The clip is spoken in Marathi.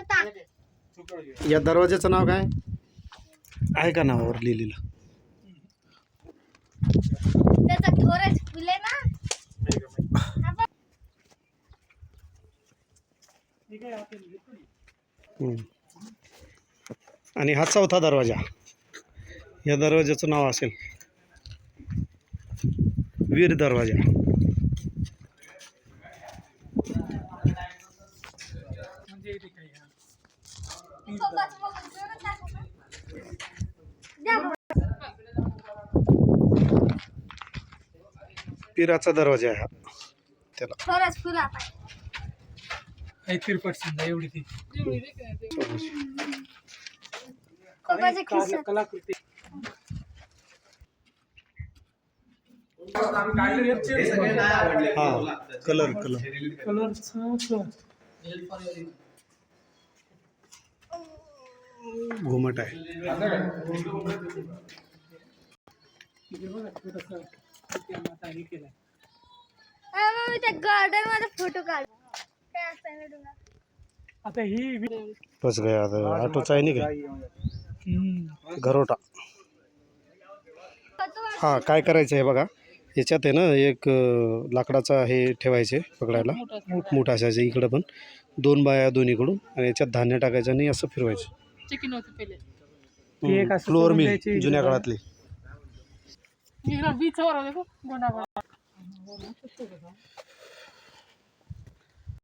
टाक या दरवाजाचं नाव काय? आहे का नावावर लिहिलेलं? त्याचा ठोरच फुले ना. आपण हम्म. आणि हा चौथा दरवाजा. या दरवाजाचं नाव असेल वीर दरवाजा सोबत बघून जोरात टाकू ना. द्या बघू. पीराचा दरवाजा आहे हा. त्याला. ठोरच फुला पाहिजे काही तिरपट समजा एवढी ती. कोकाचे खिस्से. कला- कलाकृती? हा कलर कलर कलरचं घुमट आहे. हे हे गार्डनमध्ये फोटो काढ काय असतं ना तुला? आता ही वि- बस गया आता ऑटोचा आहे नाही. घरोटा. हां काय करायचं आहे बघा. याच्यात आहे ना एक लाकडाचा हे ठेवायचे पकडायला. मोठा असायचं इकडं पण. दोन बाया दोन्हीकडून आणि याच्यात धान्य टाकायचं आणि असं फिरवायचं. फ्लोअर मिल जुन्या. काळातली.